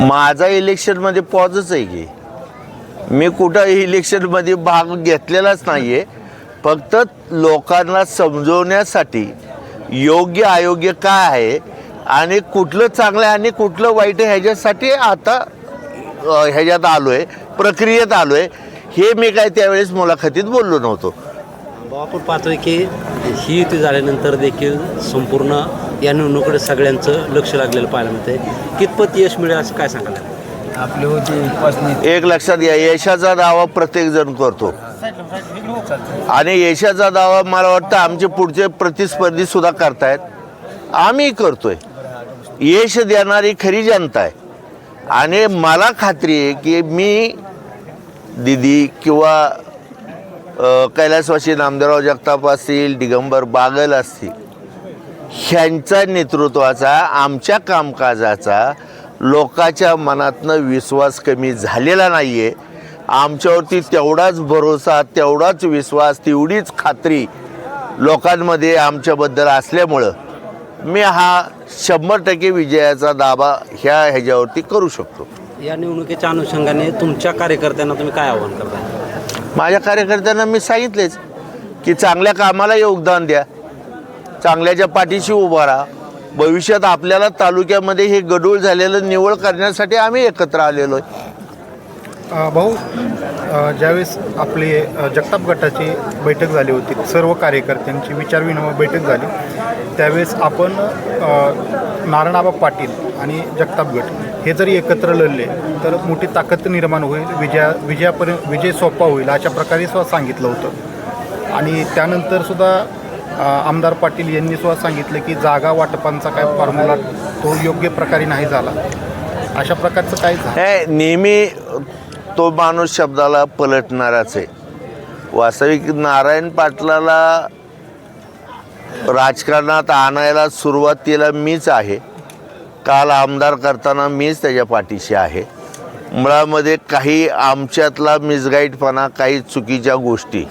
माझा इलेक्शनमध्ये पॉजच आहे की. मी कुठं इलेक्शनमध्ये भाग घेतलेलाच नाही आहे फक्त लोकांना समजवण्यासाठी योग्य अयोग्य काय आहे आणि कुठलं चांगलं आहे आणि कुठलं वाईट आहे ह्याच्यासाठी आता ह्याच्यात आलो आहे प्रक्रियेत आलो आहे हे मी काय त्यावेळेस मुलाखतीत बोललो नव्हतो. आपण पाहतोय की ही युती झाल्यानंतर देखील संपूर्ण या निवडणुकीकडे सगळ्यांचं लक्ष लागलेलं पाहायला मिळतंय. कितपत यश मिळेल असं काय सांगाल? आपली होती एक लक्षात घ्या यशाचा दावा प्रत्येक जण करतो. आणि यशाचा दावा मला वाटतं आमचे पुढचे प्रतिस्पर्धी सुद्धा करतायत. आम्ही करतोय. यश देणारी खरी जनता आहे. आणि मला खात्री आहे की मी दिदी किंवा कैलासवासी नामदेवराव जगताप असतील दिगंबर बागल असतील ह्यांच्या नेतृत्वाचा आमच्या कामकाजाचा लोकांच्या मनातनं विश्वास कमी झालेला नाही आहे आमच्यावरती तेवढाच भरोसा तेवढाच विश्वास तेवढीच खात्री लोकांमध्ये आमच्याबद्दल असल्यामुळं मी हा शंभर टक्के विजयाचा दावा ह्या ह्याच्यावरती करू शकतो. या निवडणुकीच्या अनुषंगाने तुमच्या कार्यकर्त्यांना तुम्ही काय आव्हान करता? माझ्या कार्यकर्त्यांना मी सांगितलेच की चांगल्या कामाला योगदान द्या. चांगल्याच्या पाठीशी उभा राहा. भविष्यात आपल्याला तालुक्यामध्ये हे गडूळ झालेलं निवड करण्यासाठी आम्ही एकत्र आलेलो आहे. भाऊ ज्यावेळेस आपली जगताप गटाची बैठक झाली होती सर्व कार्यकर्त्यांची विचारविनिमय बैठक झाली. त्यावेळेस आपण नारायणाबा पाटील आणि जगताप गट हे जरी एकत्र लढले तर मोठी ताकद निर्माण होईल विजया विजयापर्यंत विजय सोपा होईल अशा प्रकारे सुद्धा सांगितलं होतं. आणि त्यानंतरसुद्धा आमदार पाटील यांनी सुद्धा सांगितलं की जागा वाटपांचा काय फॉर्म्युला तो योग्य प्रकारे नाही झाला. अशा प्रकारचं काय झालं? नेहमी तो माणूस शब्दाला पलटणाराच आहे. वास्तविक नारायण पाटलाला राजकारणात आणायला सुरुवातीला मीच आहे. काल आमदार करताना मीच त्याच्या पाठीशी आहे. मुळामध्ये काही आमच्यातला मिसगाईडपणा काही चुकीच्या गोष्टी.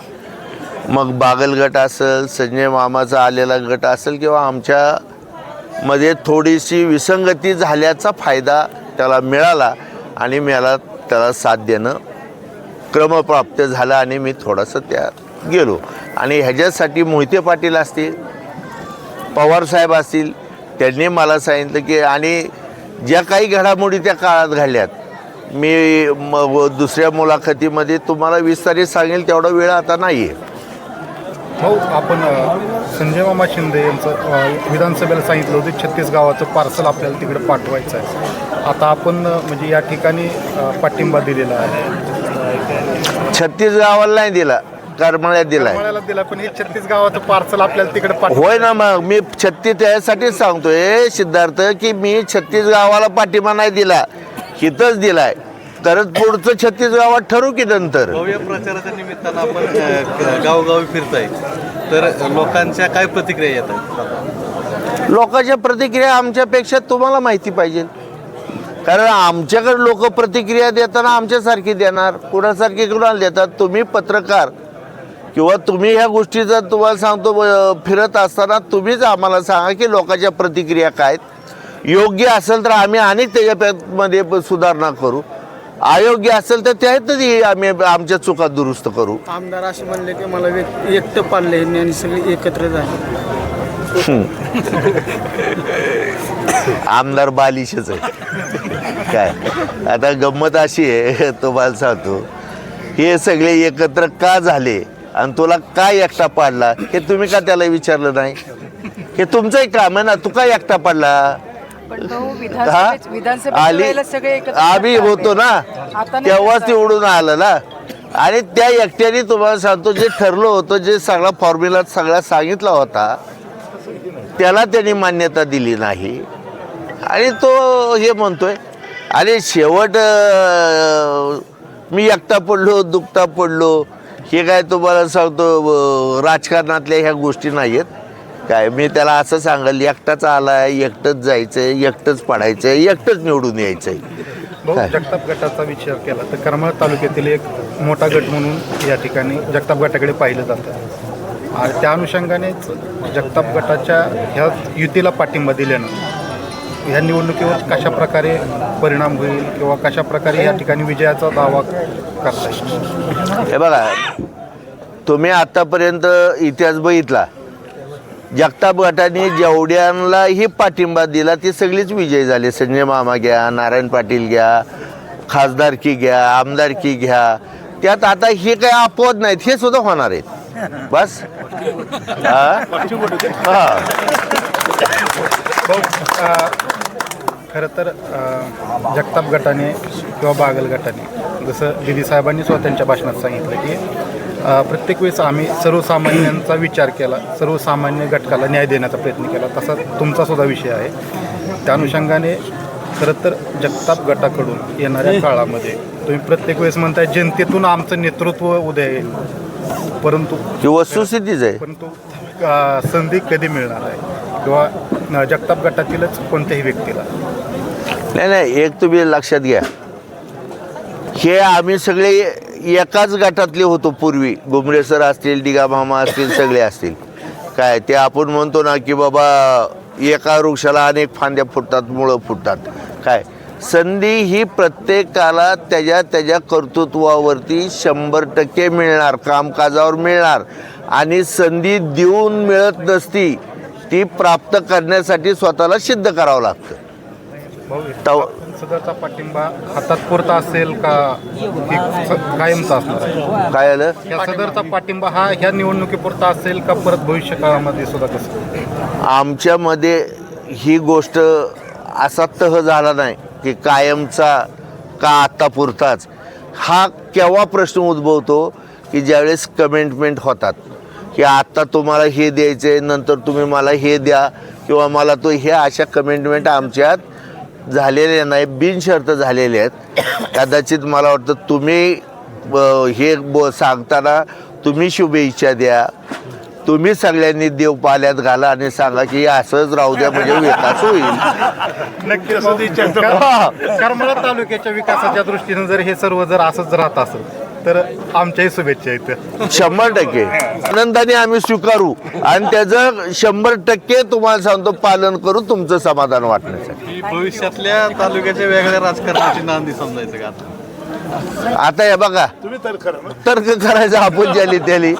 मग बागल गट असेल संजय मामाचा आलेला गट असेल किंवा आमच्यामध्ये थोडीशी विसंगती झाल्याचा फायदा त्याला मिळाला आणि मला त्याला साथ देणं क्रमप्राप्त झालं आणि मी थोडंसं त्या गेलो. आणि ह्याच्यासाठी मोहिते पाटील असतील पवारसाहेब असतील त्यांनी मला सांगितलं की आणि ज्या काही घडामोडी त्या काळात घडल्यात मी म दुसऱ्या मुलाखतीमध्ये तुम्हाला विस्तारित सांगेल तेवढा वेळ आता नाही आहे भाऊ आपण संजय मामा शिंदे यांचं विधानसभेला सांगितलं होतं छत्तीस गावाचं पार्सल आपल्याला तिकडे पाठवायचं आहे. आता आपण म्हणजे या ठिकाणी पाठिंबा दिलेला आहे. छत्तीस गावाला नाही दिला. करमाळ्यात दिला आहे करमाळ्याला दिला पण हे छत्तीस गावाचं पार्सल आपल्याला तिकडे पाठव होय ना मग मी छत्तीस त्यासाठीच सांगतोय सिद्धार्थ की मी छत्तीस गावाला पाठिंबा नाही दिला हिथंच दिलाय. तर पुढचं छत्तीस गावात ठरू की नंतर? भव्य प्रचाराच्या निमित्तानं आपण अ, गावोगावी फिरताय. तर लोकांच्या काय प्रतिक्रिया येतात लोकांच्या प्रतिक्रिया आमच्यापेक्षा तुम्हाला माहिती पाहिजे. कारण आमच्याकडे लोक प्रतिक्रिया देताना आमच्यासारखी देणार कुणासारखी कुणाला देतात तुम्ही पत्रकार. किंवा तुम्ही ह्या गोष्टीचा तुम्हाला सांगतो फिरत असताना तुम्हीच आम्हाला सांगा की लोकांच्या प्रतिक्रिया काय आहेत. योग्य असेल तर आम्ही अनेक त्याच्यामध्ये सुधारणा करू. अयोग्य असेल तर त्यातही आम्ही आमच्या चुका दुरुस्त करू. आमदार असे म्हणले की मला एकटं पाडले आणि सगळे एकत्र झाले आमदार बालिशच आहे. काय? आता गंमत अशी आहे तुम्हाला सांगतो. हे सगळे एकत्र का झाले? आणि तुला काय एकटा पाडला हे तुम्ही का त्याला विचारलं नाही हे तुमचंही काम आहे ना तू काय एकटा पाडला हा? आली आम्ही. होतो ना तेव्हाच. उडून आलं ना आणि त्या एकट्याने तुम्हाला सांगतो जे ठरलं होतं जे सगळा फॉर्म्युला सगळा सांगितला होता त्याला त्यांनी मान्यता दिली नाही आणि तो हे म्हणतोय आणि शेवट मी एकटा पडलो दुखता पडलो हे काय तुम्हाला सांगतो राजकारणातल्या ह्या गोष्टी नाही आहेत काय मी त्याला असं सांगेल एकटाच आलाय एकटंच जायचं एकटंच पडायचं एकटंच निवडून यायचं भाऊ जगताप गटाचा विचार केला तर करमाळ तालुक्यातील एक मोठा गट म्हणून या ठिकाणी जगताप गटाकडे पाहिलं जातं. आणि त्या अनुषंगानेच जगताप गटाच्या ह्या युतीला पाठिंबा दिल्यानं ह्या निवडणुकीवर कशा प्रकारे परिणाम होईल किंवा कशा प्रकारे या ठिकाणी विजयाचा दावा करता येईल हे बघा तुम्ही आतापर्यंत इतिहास बघितला. जगताप गटाने जेवढ्यांनाही पाठिंबा दिला ती सगळीच विजय झाले. संजय मामा घ्या नारायण पाटील घ्या खासदारकी घ्या आमदारकी घ्या. त्यात आता हे काही अपवाद नाहीत हे सुद्धा होणार आहेत. बस. हा? खरं तर जगताप गटाने किंवा बागल गटाने जसं दिदी साहेबांनी सुद्धा त्यांच्या भाषणात सांगितलं की प्रत्येक वेळेस आम्ही सर्वसामान्यांचा विचार केला सर्वसामान्य घटकाला न्याय देण्याचा प्रयत्न केला तसा तुमचा सुद्धा विषय आहे. त्या अनुषंगाने खरं तर जगताप गटाकडून येणाऱ्या काळामध्ये तुम्ही प्रत्येक वेळेस म्हणताय जनतेतून आमचं नेतृत्व उदय येईल. परंतु वस्तुस्थितीच आहे. परंतु संधी कधी मिळणार आहे? किंवा जगताप गटातीलच कोणत्याही व्यक्तीला. नाही नाही एक तुम्ही लक्षात घ्या. हे आम्ही सगळे एकाच गटातले होतो पूर्वी. घुमरेसर असतील डिगामामा असतील सगळे असतील. काय ते आपण म्हणतो ना की बाबा एका वृक्षाला अनेक फांद्या फुटतात मुळं फुटतात. काय संधी ही प्रत्येकाला त्याच्या त्याच्या कर्तृत्वावरती शंभर टक्के मिळणार कामकाजावर मिळणार. आणि संधी देऊन मिळत नसती ती प्राप्त करण्यासाठी स्वतःला सिद्ध करावं लागतं. तव- सदरचा पाठिंबा हातात पुरता असेल का कायमचा असणार काय आलं? या सदरचा पाठिंबा हा ह्या निवडणुकीपुरता असेल का परत भविष्य काळामध्ये सुद्धा कसं आमच्यामध्ये ही गोष्ट असा तह झाला नाही की कायमचा का आत्ता पुरताच. हा केव्हा प्रश्न उद्भवतो की ज्यावेळेस कमेंटमेंट होतात? की आत्ता तुम्हाला हे द्यायचे नंतर तुम्ही मला हे द्या किंवा मला तो हे अशा कमेंटमेंट आमच्यात झालेल्या नाही बिनशर्त झालेल्या आहेत. कदाचित मला वाटतं तुम्ही हे ब सांगताना तुम्ही शुभेच्छा द्या. तुम्ही सगळ्यांनी देव पाल्यात घाला आणि सांगा की हे असंच राहू द्या म्हणजे विकास होईल. नक्कीच करमाळा तालुक्याच्या विकासाच्या दृष्टीनं जर हे सर्व जर असंच राहत असेल तर आमच्याही शुभेच्छा आहेत शंभर टक्के. आनंदाने आम्ही स्वीकारू. आणि त्याचं शंभर टक्के तुम्हाला सांगतो पालन करू तुमचं समाधान वाटण्यासाठी. ही भविष्यातल्या तालुक्याच्या वेगळ्या राजकारणाची नांदी समजायचं का आता? आता हे बघा. तर्क करायचं आपण ज्याली त्याली.